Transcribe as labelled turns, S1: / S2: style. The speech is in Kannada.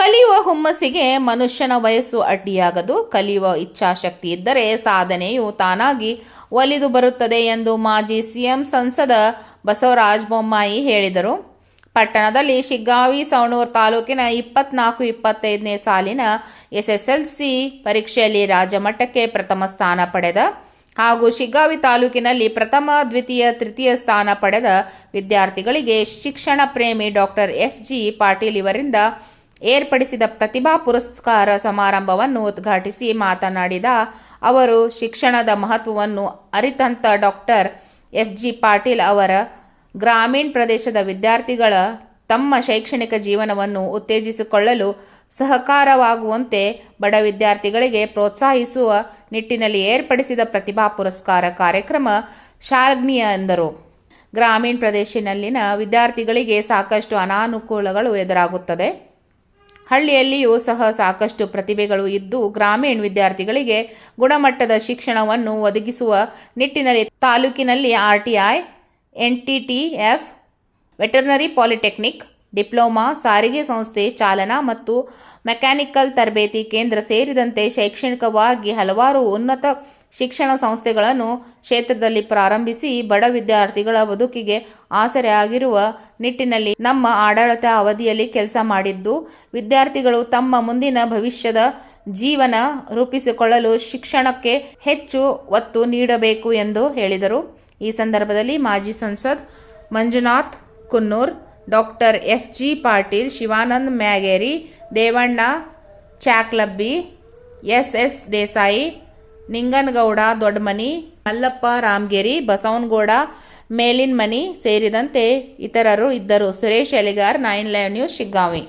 S1: ಕಲಿಯುವ ಹುಮ್ಮಸ್ಸಿಗೆ ಮನುಷ್ಯನ ವಯಸ್ಸು ಅಡ್ಡಿಯಾಗದು. ಕಲಿಯುವ ಇಚ್ಛಾಶಕ್ತಿ ಇದ್ದರೆ ಸಾಧನೆಯು ತಾನಾಗಿ ಒಲಿದು ಬರುತ್ತದೆ ಎಂದು ಮಾಜಿ ಸಿಎಂ ಸಂಸದ ಬಸವರಾಜ ಬೊಮ್ಮಾಯಿ ಹೇಳಿದರು. ಪಟ್ಟಣದಲ್ಲಿ ಶಿಗ್ಗಾವಿ ಸವಣೂರು ತಾಲೂಕಿನ ಇಪ್ಪತ್ನಾಲ್ಕು ಇಪ್ಪತ್ತೈದನೇ ಸಾಲಿನ ಎಸ್ಎಸ್ಎಲ್ಸಿ ಪರೀಕ್ಷೆಯಲ್ಲಿ ರಾಜ್ಯಮಟ್ಟಕ್ಕೆ ಪ್ರಥಮ ಸ್ಥಾನ ಪಡೆದ ಹಾಗೂ ಶಿಗ್ಗಾವಿ ತಾಲೂಕಿನಲ್ಲಿ ಪ್ರಥಮ, ದ್ವಿತೀಯ, ತೃತೀಯ ಸ್ಥಾನ ಪಡೆದ ವಿದ್ಯಾರ್ಥಿಗಳಿಗೆ ಶಿಕ್ಷಣ ಪ್ರೇಮಿ ಡಾಕ್ಟರ್ ಎಫ್ ಜಿ ಪಾಟೀಲ್ ಇವರಿಂದ ಏರ್ಪಡಿಸಿದ ಪ್ರತಿಭಾ ಪುರಸ್ಕಾರ ಸಮಾರಂಭವನ್ನು ಉದ್ಘಾಟಿಸಿ ಮಾತನಾಡಿದ ಅವರು, ಶಿಕ್ಷಣದ ಮಹತ್ವವನ್ನು ಅರಿತಂತ ಡಾಕ್ಟರ್ ಎಫ್ ಜಿ ಪಾಟೀಲ್ ಅವರ ಗ್ರಾಮೀಣ ಪ್ರದೇಶದ ವಿದ್ಯಾರ್ಥಿಗಳ ತಮ್ಮ ಶೈಕ್ಷಣಿಕ ಜೀವನವನ್ನು ಉತ್ತೇಜಿಸಿಕೊಳ್ಳಲು ಸಹಕಾರವಾಗುವಂತೆ ಬಡ ವಿದ್ಯಾರ್ಥಿಗಳಿಗೆ ಪ್ರೋತ್ಸಾಹಿಸುವ ನಿಟ್ಟಿನಲ್ಲಿ ಏರ್ಪಡಿಸಿದ ಪ್ರತಿಭಾ ಪುರಸ್ಕಾರ ಕಾರ್ಯಕ್ರಮ ಶ್ಲಾಘನೀಯ ಎಂದರು. ಗ್ರಾಮೀಣ ಪ್ರದೇಶದಲ್ಲಿನ ವಿದ್ಯಾರ್ಥಿಗಳಿಗೆ ಸಾಕಷ್ಟು ಅನಾನುಕೂಲಗಳು ಎದುರಾಗುತ್ತದೆ. ಹಳ್ಳಿಯಲ್ಲಿಯೂ ಸಹ ಸಾಕಷ್ಟು ಪ್ರತಿಭೆಗಳು ಇದ್ದು ಗ್ರಾಮೀಣ ವಿದ್ಯಾರ್ಥಿಗಳಿಗೆ ಗುಣಮಟ್ಟದ ಶಿಕ್ಷಣವನ್ನು ಒದಗಿಸುವ ನಿಟ್ಟಿನಲ್ಲಿ ತಾಲೂಕಿನಲ್ಲಿ R T I N T T F, veterinary polytechnic, diploma, ಸಾರಿಗೆ ಸಂಸ್ಥೆ ಚಾಲನಾ ಮತ್ತು ಮೆಕ್ಯಾನಿಕಲ್ ತರಬೇತಿ ಕೇಂದ್ರ ಸೇರಿದಂತೆ ಶೈಕ್ಷಣಿಕವಾಗಿ ಹಲವಾರು ಉನ್ನತ ಶಿಕ್ಷಣ ಸಂಸ್ಥೆಗಳನ್ನು ಕ್ಷೇತ್ರದಲ್ಲಿ ಪ್ರಾರಂಭಿಸಿ ಬಡ ವಿದ್ಯಾರ್ಥಿಗಳ ಬದುಕಿಗೆ ಆಸರೆ ಆಗಿರುವ ನಿಟ್ಟಿನಲ್ಲಿ ನಮ್ಮ ಆಡಳಿತ ಅವಧಿಯಲ್ಲಿ ಕೆಲಸ ಮಾಡಿದ್ದು, ವಿದ್ಯಾರ್ಥಿಗಳು ತಮ್ಮ ಮುಂದಿನ ಭವಿಷ್ಯದ ಜೀವನ ರೂಪಿಸಿಕೊಳ್ಳಲು ಶಿಕ್ಷಣಕ್ಕೆ ಹೆಚ್ಚು ಒತ್ತು ನೀಡಬೇಕು ಎಂದು ಹೇಳಿದರು. ಈ ಸಂದರ್ಭದಲ್ಲಿ ಮಾಜಿ ಸಂಸದ್ Manjunath Kunnur, doctor F G Patil, Shivanand Myageri, Devanna Chaklabbi, S S Desai Ninganagouda, Doddamani, Mallappa, Ramagiri, Basavanagouda, Melinmani ಸೇರಿದಂತೆ ಇತರರು ಇದ್ದರು. Suresh, Eligar, nine live news, Shiggavi.